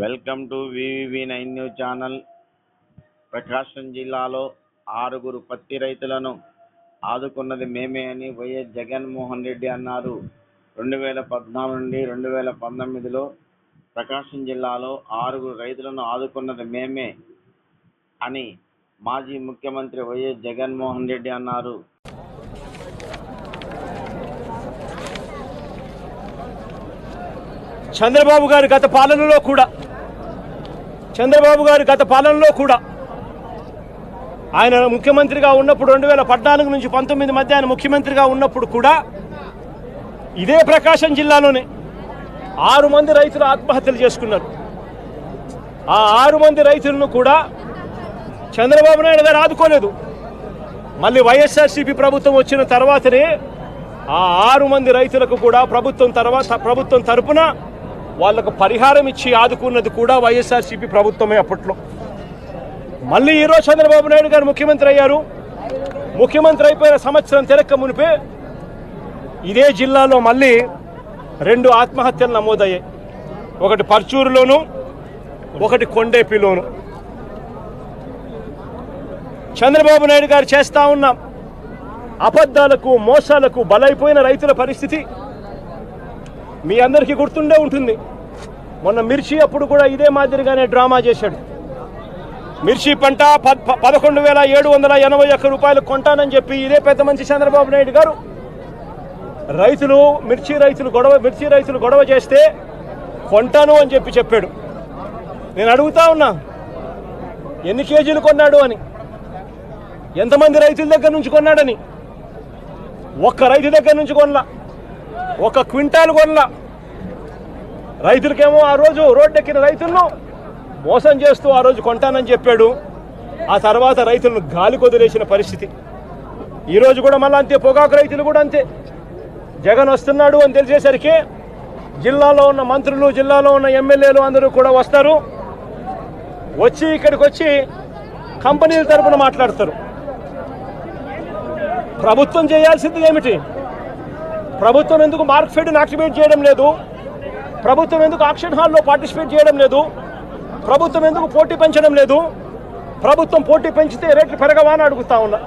Welcome to VV nine news channel. Prakasam జిల్లాలో ఆరుగురు పత్తి రైతులను ఆదుకున్నది మేమే అని వైఎస్ జగన్మోహన్ రెడ్డి అన్నారు. రెండు వేల పద్నాలుగు నుండి రెండు వేల పంతొమ్మిదిలో ప్రకాశం జిల్లాలో ఆరుగురు రైతులను ఆదుకున్నది మేమే అని మాజీ ముఖ్యమంత్రి వైఎస్ జగన్మోహన్ రెడ్డి అన్నారు. చంద్రబాబు గారి గత పాలనలో కూడా చంద్రబాబు గారు గత పాలనలో కూడా ఆయన ముఖ్యమంత్రిగా ఉన్నప్పుడు రెండు వేల పద్నాలుగు నుంచి పంతొమ్మిది మధ్య ఆయన ముఖ్యమంత్రిగా ఉన్నప్పుడు కూడా ఇదే ప్రకాశం జిల్లాలోనే ఆరు మంది రైతులు ఆత్మహత్యలు చేసుకున్నారు. ఆ ఆరు మంది రైతులను కూడా చంద్రబాబు నాయుడు గారు ఆదుకోలేదు. మళ్ళీ వైఎస్ఆర్సీపీ ప్రభుత్వం వచ్చిన తర్వాతనే ఆ ఆరు మంది రైతులకు కూడా ప్రభుత్వం తర్వాత ప్రభుత్వం తరపున వాళ్ళకు పరిహారం ఇచ్చి ఆదుకున్నది కూడా వైఎస్ఆర్సీపీ ప్రభుత్వమే అప్పట్లో. మళ్ళీ ఈరోజు చంద్రబాబు నాయుడు గారు ముఖ్యమంత్రి అయ్యారు. ముఖ్యమంత్రి అయిపోయిన సంవత్సరం తిరక్క మునిపే ఇదే జిల్లాలో మళ్ళీ రెండు ఆత్మహత్యలు నమోదయ్యాయి. ఒకటి పర్చూరులోను ఒకటి కొండేపిలోను. చంద్రబాబు నాయుడు గారు చేస్తా ఉన్న అబద్ధాలకు మోసాలకు బలైపోయిన రైతుల పరిస్థితి మీ అందరికీ గుర్తుండే ఉంటుంది. మొన్న మిర్చి అప్పుడు కూడా ఇదే మాదిరిగానే డ్రామా చేశాడు. మిర్చి పంట ప- పదకొండు వేల ఏడు వందల ఎనభై ఒక్క రూపాయలు కొంటానని చెప్పి ఇదే పెద్ద మంచి చంద్రబాబు నాయుడు గారు రైతులు మిర్చి రైతులు గొడవ మిర్చి రైతులు గొడవ చేస్తే కొంటాను అని చెప్పి చెప్పాడు. నేను అడుగుతా ఉన్నా ఎన్ని కేజీలు కొన్నాడు అని? ఎంతమంది రైతుల దగ్గర నుంచి కొన్నాడని? ఒక్క రైతు దగ్గర నుంచి కొనలా. ఒక క్వింటాల్ కొన్న. రైతులకేమో ఆ రోజు రోడ్డెక్కిన రైతులను మోసం చేస్తూ ఆ రోజు కొంటానని చెప్పాడు. ఆ తర్వాత రైతులను గాలి కొదిలేసిన పరిస్థితి. ఈరోజు కూడా మళ్ళీ అంతే పొగాకు రైతులు కూడా అంతే. జగన్ వస్తున్నాడు అని తెలిసేసరికి జిల్లాలో ఉన్న మంత్రులు జిల్లాలో ఉన్న ఎమ్మెల్యేలు అందరూ కూడా వస్తారు. వచ్చి ఇక్కడికి వచ్చి కంపెనీల తరపున మాట్లాడతారు. ప్రభుత్వం చేయాల్సింది ఏమిటి? ప్రభుత్వం ఎందుకు మార్క్ ఫెడ్ని యాక్టివేట్ చేయడం లేదు? ప్రభుత్వం ఎందుకు ఆక్షన్ హాల్లో పార్టిసిపేట్ చేయడం లేదు? ప్రభుత్వం ఎందుకు పోటీ పెంచడం లేదు? ప్రభుత్వం పోటీ పెంచితే రేట్లు పెరగవా అని అడుగుతా ఉన్నా.